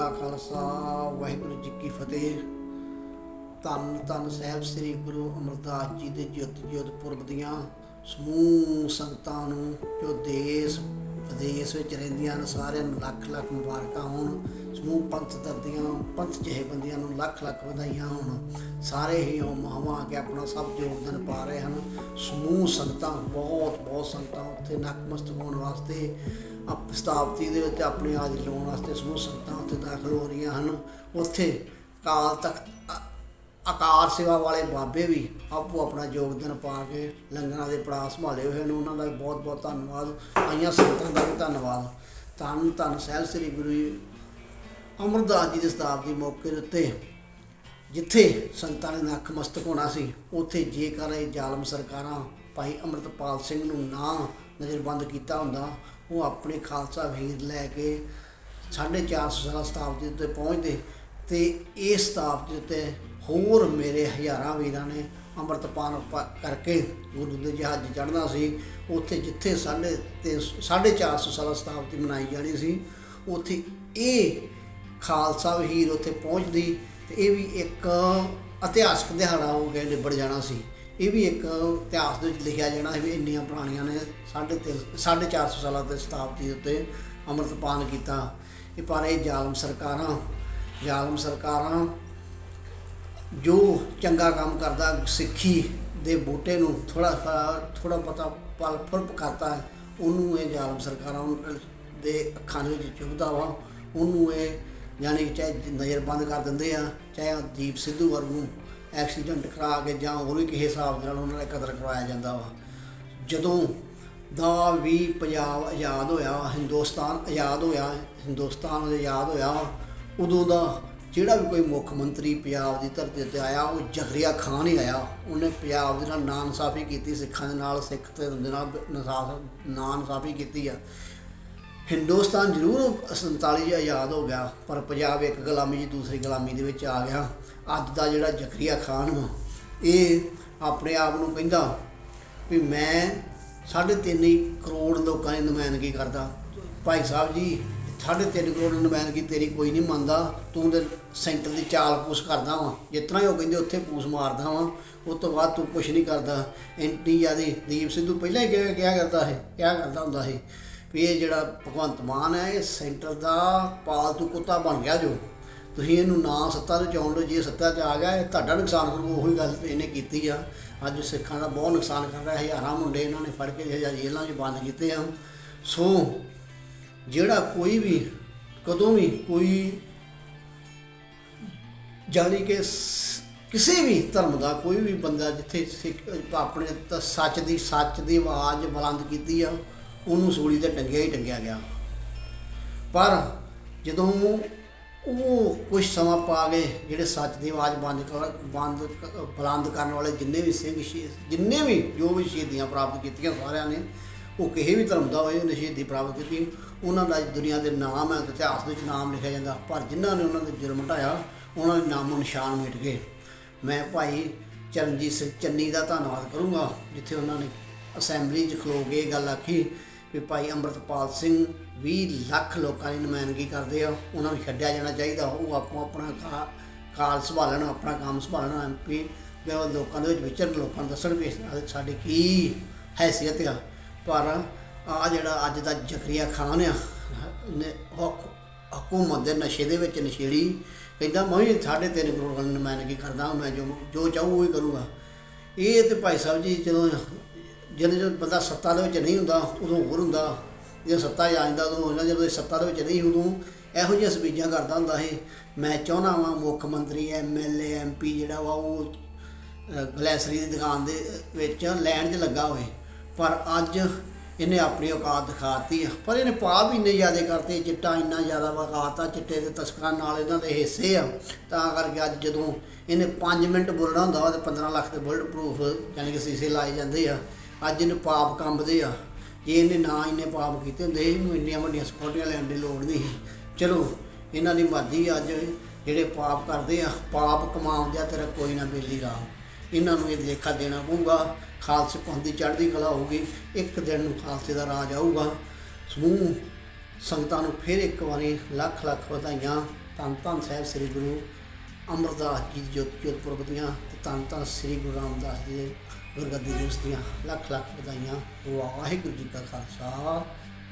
ਕਾ ਖਾਲਸਾ, ਵਾਹਿਗੁਰੂ ਜੀ ਕੀ ਫਤਿਹ। ਧੰਨ ਧੰਨ ਸਾਹਿਬ ਸ੍ਰੀ ਗੁਰੂ ਅਮਰਦਾਸ ਜੀ ਦੇ ਜੁੱਤ ਜੋਤ ਪੁਰਬ ਦੀਆਂ ਸਮੂਹ ਸੰਗਤਾਂ ਨੂੰ, ਜੋ ਦੇਸ਼, ਵਿਦੇਸ਼ ਵਿੱਚ ਰਹਿੰਦੀਆਂ ਨੇ ਸਾਰਿਆਂ ਨੂੰ ਲੱਖ ਲੱਖ ਮੁਬਾਰਕਾਂ ਹੋਣ। ਸਮੂਹ ਪੰਥ ਦਰਦੀਆਂ ਪੰਥ ਜਹੇਬੰਦੀਆਂ ਨੂੰ ਲੱਖ ਲੱਖ ਵਧਾਈਆਂ ਹੋਣ। ਸਾਰੇ ਹੀ ਉਹ ਮਹਾਵਾਂ ਕੇ ਆਪਣਾ ਸਭ ਯੋਗਦਾਨ ਪਾ ਰਹੇ ਹਨ। ਸਮੂਹ ਸੰਗਤਾਂ, ਬਹੁਤ ਬਹੁਤ ਸੰਗਤਾਂ ਉੱਥੇ ਨਕਮਸਤਕ ਹੋਣ ਵਾਸਤੇ ਆਪ ਸਤਾਬਤੀ ਦੇ ਵਿੱਚ ਆਪਣੇ ਹਾਜ਼ਰੀ ਲਾਉਣ ਵਾਸਤੇ ਸਮੂਹ ਸੰਗਤਾਂ ਉੱਥੇ ਦਾਖਲ ਹੋ ਰਹੀਆਂ ਹਨ। ਉੱਥੇ ਕਾਲ ਤਖਤ ਆਕਾਰ ਸੇਵਾ ਵਾਲੇ ਬਾਬੇ ਵੀ ਆਪੋ ਆਪਣਾ ਯੋਗਦਾਨ ਪਾ ਕੇ ਲੰਗਰਾਂ ਦੇ ਪੜਾਅ ਸੰਭਾਲੇ ਹੋਏ ਨੇ ਉਹਨਾਂ ਦਾ ਬਹੁਤ ਬਹੁਤ ਧੰਨਵਾਦ। ਆਈਆਂ ਸੰਗਤਾਂ ਦਾ ਵੀ ਧੰਨਵਾਦ। ਧੰਨ ਧੰਨ ਸਾਹਿਬ ਸ੍ਰੀ ਗੁਰੂ ਜੀ ਅਮਰਦਾਸ ਜੀ ਦੇ ਸਤਾਬਦੀ ਮੌਕੇ ਦੇ ਉੱਤੇ ਜਿੱਥੇ ਸੰਗਤਾਂ ਨੇ ਨੱਕ ਹੋਣਾ ਸੀ, ਉੱਥੇ ਜੇਕਰ ਇਹ ਜ਼ਾਲਮ ਸਰਕਾਰਾਂ ਭਾਈ ਅੰਮ੍ਰਿਤਪਾਲ ਸਿੰਘ ਨੂੰ ਨਾ ਨਜ਼ਰਬੰਦ ਕੀਤਾ ਹੁੰਦਾ, ਉਹ ਆਪਣੇ ਖਾਲਸਾ ਵੀਰ ਲੈ ਕੇ 450 ਸਾਲਾ ਸਤਾਬਦੀ ਉੱਤੇ ਪਹੁੰਚਦੇ ਤੇ ਇਸ ਸਤਾਬਦੀ ਉੱਤੇ ਹੋਰ ਮੇਰੇ ਹਜ਼ਾਰਾਂ ਵੀਰਾਂ ਨੇ ਅੰਮ੍ਰਿਤਪਾਨ ਪ- ਕਰਕੇ ਗੁਰੂ ਦੇ ਜਹਾਜ਼ ਚੜ੍ਹਨਾ ਸੀ। ਉੱਥੇ ਜਿੱਥੇ ਸਾਢੇ ਤੇ 450 ਸਾਲਾ ਸਤਾਬਦੀ ਮਨਾਈ ਜਾਣੀ ਸੀ, ਉੱਥੇ ਇਹ ਖਾਲਸਾ ਵੀਰ ਉੱਥੇ ਪਹੁੰਚਦੀ ਤੇ ਇਹ ਵੀ ਇੱਕ ਇਤਿਹਾਸਕ ਦਿਹਾੜਾ ਹੋ ਕੇ ਨਿਬੜ ਜਾਣਾ ਸੀ। ਇਹ ਵੀ ਇੱਕ ਇਤਿਹਾਸ ਦੇ ਵਿੱਚ ਲਿਖਿਆ ਜਾਣਾ ਸੀ ਵੀ ਇੰਨੀਆਂ ਪੁਰਾਣੀਆਂ ਨੇ ਸਾਢੇ ਤਿੰਨ- ਸਾਢੇ 450 ਸਾਲਾਂ ਦੇ ਸਤਾਬਦੀ ਉੱਤੇ ਅੰਮ੍ਰਿਤਪਾਨ ਕੀਤਾ। ਇਹ ਪਰ ਇਹ ਜ਼ਾਲਮ ਸਰਕਾਰਾਂ ਜ਼ਾਲਮ ਸਰਕਾਰਾਂ ਜੋ ਚੰਗਾ ਕੰਮ ਕਰਦਾ, ਸਿੱਖੀ ਦੇ ਬੂਟੇ ਨੂੰ ਥੋੜਾ ਥੋੜਾ ਪਤਾ ਪਲ ਫਰਪ ਕਰਤਾ ਉਹਨੂੰ ਇਹ ਜ਼ਾਲਮ ਸਰਕਾਰਾਂ ਦੇ ਅੱਖਾਂ ਦੇ ਵਿੱਚ ਚੁਭਦਾ ਵਾ, ਉਹਨੂੰ ਇਹ ਯਾਨੀ ਕਿ ਚਾਹੇ ਨਜ਼ਰਬੰਦ ਕਰ ਦਿੰਦੇ ਆ, ਚਾਹੇ ਦੀਪ ਸਿੱਧੂ ਵਰਗੂ ਐਕਸੀਡੈਂਟ ਕਰਾ ਕੇ ਜਾਂ ਹੋਰ ਵੀ ਕਿਸੇ ਹਿਸਾਬ ਦੇ ਨਾਲ ਉਹਨਾਂ ਦਾ ਕਤਲ ਕਰਵਾਇਆ ਜਾਂਦਾ ਵਾ। ਜਦੋਂ ਦਾ ਵੀ ਪੰਜਾਬ ਆਜ਼ਾਦ ਹੋਇਆ, ਹਿੰਦੁਸਤਾਨ ਆਜ਼ਾਦ ਹੋਇਆ, ਹਿੰਦੁਸਤਾਨ ਆਜ਼ਾਦ ਹੋਇਆ ਉਦੋਂ ਦਾ ਜਿਹੜਾ ਵੀ ਕੋਈ ਮੁੱਖ ਮੰਤਰੀ ਪੰਜਾਬ ਦੀ ਧਰਤੀ ਤੇ ਆਇਆ, ਉਹ ਜ਼ਕਰੀਆ ਖਾਨ ਹੀ ਆਇਆ। ਉਹਨੇ ਪੰਜਾਬ ਦੇ ਨਾਲ ਨਾਂ ਇਨਸਾਫੀ ਕੀਤੀ, ਸਿੱਖਾਂ ਦੇ ਨਾਲ, ਸਿੱਖ ਤੇ ਦੇ ਨਾਲ ਇਨਸਾਫ ਨਾਂ ਇਨਸਾਫੀ ਕੀਤੀ ਆ। ਹਿੰਦੁਸਤਾਨ ਜ਼ਰੂਰ 47 ਚ ਆਜ਼ਾਦ ਹੋ ਗਿਆ, ਪਰ ਪੰਜਾਬ ਇੱਕ ਗੁਲਾਮੀ 'ਚ ਦੂਸਰੀ ਗੁਲਾਮੀ ਦੇ ਵਿੱਚ ਆ ਗਿਆ। ਅੱਜ ਦਾ ਜਿਹੜਾ ਜ਼ਕਰੀਆ ਖਾਨ ਵਾ, ਇਹ ਆਪਣੇ ਆਪ ਨੂੰ ਕਹਿੰਦਾ ਵੀ ਮੈਂ ਸਾਢੇ ਤਿੰਨ ਹੀ ਕਰੋੜ ਲੋਕਾਂ ਦੀ ਨੁਮਾਇੰਦਗੀ ਕਰਦਾ। ਭਾਈ ਸਾਹਿਬ ਜੀ, ਸਾਢੇ ਤਿੰਨ ਕਰੋੜ ਦੀ ਨੁਮਾਇੰਦਗੀ ਤੇਰੀ ਕੋਈ ਨਹੀਂ ਮੰਨਦਾ। ਤੂੰ ਤੇ ਸੈਂਟਰ ਦੀ ਚਾਲ ਪੂਸ ਕਰਦਾ ਵਾ। ਜਿਤਨਾ ਹੀ ਉਹ ਕਹਿੰਦੇ ਉੱਥੇ ਪੂਸ ਮਾਰਦਾ ਵਾਂ ਉਸ ਤੋਂ ਬਾਅਦ ਤੂੰ ਕੁਝ ਨਹੀਂ ਕਰਦਾ। ਇੰਨੀ ਜਿਆਦੀ ਦੀਪ ਸਿੱਧੂ ਪਹਿਲਾਂ ਹੀ ਕਿਹਾ ਕਰਦਾ ਹੈ ਕਿਹਾ ਕਰਦਾ ਹੁੰਦਾ ਸੀ ਵੀ ਇਹ ਜਿਹੜਾ ਭਗਵੰਤ ਮਾਨ ਹੈ, ਇਹ ਸੈਂਟਰ ਦਾ ਪਾਲਤੂ ਕੁੱਤਾ ਬਣ ਗਿਆ ਜੋ। ਤੁਸੀਂ ਇਹਨੂੰ ਨਾ ਸੱਤਾ 'ਤੇ ਚਾਉਣ ਲਓ, ਜੇ ਸੱਤਾ 'ਚ ਆ ਗਿਆ, ਇਹ ਤੁਹਾਡਾ ਨੁਕਸਾਨ ਕਰੂ ਉਹੀ ਗੱਲ ਇਹਨੇ ਕੀਤੀ ਆ। ਅੱਜ ਸਿੱਖਾਂ ਦਾ ਬਹੁਤ ਨੁਕਸਾਨ ਕਰ ਰਿਹਾ, ਹਜ਼ਾਰਾਂ ਮੁੰਡੇ ਇਹਨਾਂ ਨੇ ਫੜ ਕੇ ਹਜ਼ਾਰ ਜੇਲ੍ਹਾਂ 'ਚ ਬੰਦ ਕੀਤੇ ਆ। ਸੋ, ਜਿਹੜਾ ਕੋਈ ਵੀ, ਕਦੋਂ ਵੀ ਕੋਈ ਜਾਣੀ ਕਿ ਕਿਸੇ ਵੀ ਧਰਮ ਦਾ ਕੋਈ ਵੀ ਬੰਦਾ ਜਿੱਥੇ ਸਿੱਖ- ਆਪਣੇ ਤ- ਸੱਚ ਦੀ ਸੱਚ ਦੀ ਆਵਾਜ਼ ਬੁਲੰਦ ਕੀਤੀ ਆ ਉਹਨੂੰ ਸੂਲੀ ਤੇ ਟੰਗਿਆ ਹੀ ਟੰਗਿਆ ਗਿਆ। ਪਰ ਜਦੋਂ ਉਹ ਕੁਝ ਸਮਾਂ ਪਾ ਗਏ ਜਿਹੜੇ ਸੱਚ ਦੀ ਆਵਾਜ਼ ਬੰਦ ਕਰ, ਬੰਦ ਕ- ਬੁਲੰਦ ਕਰਨ ਵਾਲੇ ਜਿੰਨੇ ਵੀ ਸਿੰਘ ਸ਼ਹੀਦ, ਜਿੰਨੇ ਵੀ ਜੋ ਵੀ ਸ਼ਹੀਦੀਆਂ ਪ੍ਰਾਪਤ ਕੀਤੀਆਂ ਸਾਰਿਆਂ ਨੇ, ਉਹ ਕਿਸੇ ਵੀ ਧਰਮ ਦਾ ਹੋਏ, ਉਹਨੇ ਸ਼ਹੀਦੀ ਪ੍ਰਾਪਤ ਕੀਤੀ। ਉਹਨਾਂ ਦਾ ਦੁਨੀਆ ਦੇ ਨਾਮ ਹੈ, ਇਤਿਹਾਸ ਦੇ ਵਿੱਚ ਨਾਮ ਲਿਖਿਆ ਜਾਂਦਾ। ਪਰ ਜਿਨ੍ਹਾਂ ਨੇ ਉਹਨਾਂ ਦੇ ਜੁਰਮ ਢਾਇਆ ਉਹਨਾਂ ਦੇ ਨਾਮੋਂ ਨਿਸ਼ਾਨ ਮਿਟ ਗਏ। ਮੈਂ ਭਾਈ ਚਰਨਜੀਤ ਸਿੰਘ ਚੰਨੀ ਦਾ ਧੰਨਵਾਦ ਕਰੂੰਗਾ, ਜਿੱਥੇ ਉਹਨਾਂ ਨੇ ਅਸੈਂਬਲੀ 'ਚ ਖਲੋ ਕੇ ਇਹ ਗੱਲ ਆਖੀ ਵੀ ਭਾਈ ਅੰਮ੍ਰਿਤਪਾਲ ਸਿੰਘ 20 ਲੱਖ ਲੋਕਾਂ ਦੀ ਨੁਮਾਇੰਦਗੀ ਕਰਦੇ ਆ, ਉਹਨਾਂ ਨੂੰ ਛੱਡਿਆ ਜਾਣਾ ਚਾਹੀਦਾ, ਉਹ ਆਪੋ ਆਪਣਾ ਕਾ- ਕਾਲ ਸੰਭਾਲਣ, ਆਪਣਾ ਕੰਮ ਸੰਭਾਲਣ ਐਮਪੀ ਦੇ ਉਹ ਲੋਕਾਂ ਦੇ ਵਿੱਚ ਵਿਚਰਨ, ਲੋਕਾਂ ਨੂੰ ਦੱਸਣ ਵੀ ਸਾ- ਸਾਡੀ ਕੀ ਹੈਸੀਅਤ ਆ। ਪਰ ਆ ਜਿਹੜਾ ਅੱਜ ਦਾ ਜ਼ਕਰੀਆ ਖਾਨ ਆ, ਨੇ ਹਕੂਮਤ ਦੇ ਨਸ਼ੇ ਦੇ ਵਿੱਚ ਨਸ਼ੇੜੀ, ਕਹਿੰਦਾ ਮੈਂ ਵੀ ਸਾਢੇ ਤਿੰਨ ਕਰੋੜ ਦੀ ਨੁਮਾਇੰਦਗੀ ਕਰਦਾ, ਮੈਂ ਜੋ ਜੋ ਚਾਹੂ ਉਹ ਹੀ ਕਰੂੰਗਾ। ਇਹ ਤੇ ਭਾਈ ਸਾਹਿਬ ਜੀ ਜਦੋਂ ਜਦੋਂ ਜਦੋਂ ਬੰਦਾ ਸੱਤਾ ਦੇ ਵਿੱਚ ਨਹੀਂ ਹੁੰਦਾ, ਉਦੋਂ ਹੋਰ ਹੁੰਦਾ। ਜਦੋਂ ਸੱਤਾ 'ਚ ਆ ਜਾਂਦਾ, ਉਦੋਂ ਹੁੰਦਾ ਜਦੋਂ ਇਹ ਸੱਤਾ ਦੇ ਵਿੱਚ ਨਹੀਂ ਉਦੋਂ ਇਹੋ ਜਿਹੀਆਂ ਸਪੀਚਾਂ ਕਰਦਾ ਹੁੰਦਾ ਸੀ। ਮੈਂ ਚਾਹੁੰਦਾ ਵਾਂ ਮੁੱਖ ਮੰਤਰੀ ਐਮਐਲਏ ਐਮਪੀ ਜਿਹੜਾ ਵਾ ਉਹ ਗਲੈਸਰੀ ਦੀ ਦੁਕਾਨ ਦੇ ਵਿੱਚ ਲੈਣ 'ਚ ਲੱਗਾ ਹੋਵੇ। ਪਰ ਅੱਜ ਇਹਨੇ ਆਪਣੀ ਔਕਾਤ ਦਿਖਾਤੀ ਆ। ਪਰ ਇਹਨੇ ਪਾਪ ਵੀ ਇੰਨੇ ਜ਼ਿਆਦਾ ਕਰਤੇ, ਚਿੱਟਾ ਇੰਨਾ ਜ਼ਿਆਦਾ ਵਕਾਤਾ ਚਿੱਟੇ ਦੇ ਤਸਕਰਾਂ ਨਾਲ ਇਹਨਾਂ ਦੇ ਹਿੱਸੇ ਆ। ਤਾਂ ਕਰਕੇ ਅੱਜ ਜਦੋਂ ਇਹਨੇ 5 ਮਿੰਟ ਬੋਲਣਾ ਹੁੰਦਾ ਵਾ ਤੇ 15 ਲੱਖ ਦੇ ਬੁਲਟ ਪ੍ਰੂਫ ਯਾਨੀ ਕਿ ਸੀਸੇ ਲਾਏ ਜਾਂਦੇ ਆ। ਅੱਜ ਇਹਨੂੰ ਪਾਪ ਕੰਬਦੇ ਆ। ਜੇ ਇਹਨੇ ਨਾ ਇੰਨੇ ਪਾਪ ਕੀਤੇ ਹੁੰਦੇ ਇਹਨੂੰ ਇੰਨੀਆਂ ਵੱਡੀਆਂ ਸਕਿਉਰਟੀਆਂ ਲੈਣ ਦੀ ਲੋੜ ਨਹੀਂ ਸੀ। ਚਲੋ, ਇਹਨਾਂ ਦੀ ਮਰਜ਼ੀ ਅੱਜ ਜਿਹੜੇ ਪਾਪ ਕਰਦੇ ਆ, ਪਾਪ ਕਮਾਉਂਦੇ ਆ ਤੇਰਾ ਕੋਈ ਨਾ ਬੇਲੀ ਰਾਮ। ਇਹਨਾਂ ਨੂੰ ਇਹ ਲੇਖਾ ਦੇਣਾ ਪਊਗਾ, ਖਾਲਸੇ ਪੰਥ ਦੀ ਚੜ੍ਹਦੀ ਕਲਾ ਹੋਊਗੀ, ਇੱਕ ਦਿਨ ਨੂੰ ਖਾਲਸੇ ਦਾ ਰਾਜ ਆਊਗਾ। ਸਮੂਹ ਸੰਗਤਾਂ ਨੂੰ ਫਿਰ ਇੱਕ ਵਾਰੀ ਲੱਖ ਲੱਖ ਵਧਾਈਆਂ। ਧੰਨ ਧੰਨ ਸਾਹਿਬ ਸ੍ਰੀ ਗੁਰੂ ਅਮਰਦਾਸ ਜੀ ਦੀ ਜੋਤੀ ਜੋਤ ਪੁਰਬ ਦੀਆਂ ਤੇ ਧੰਨ ਧੰਨ ਸ੍ਰੀ ਗੁਰੂ ਰਾਮਦਾਸ ਜੀ ਦੇ ਗੁਰਗੱਦੀ ਦਿਵਸ ਦੀਆਂ ਲੱਖ ਲੱਖ ਵਧਾਈਆਂ। ਵਾਹਿਗੁਰੂ ਜੀ ਕਾ ਖਾਲਸਾ।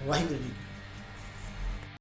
ਵਾਹਿਗੁਰੂ ਜੀ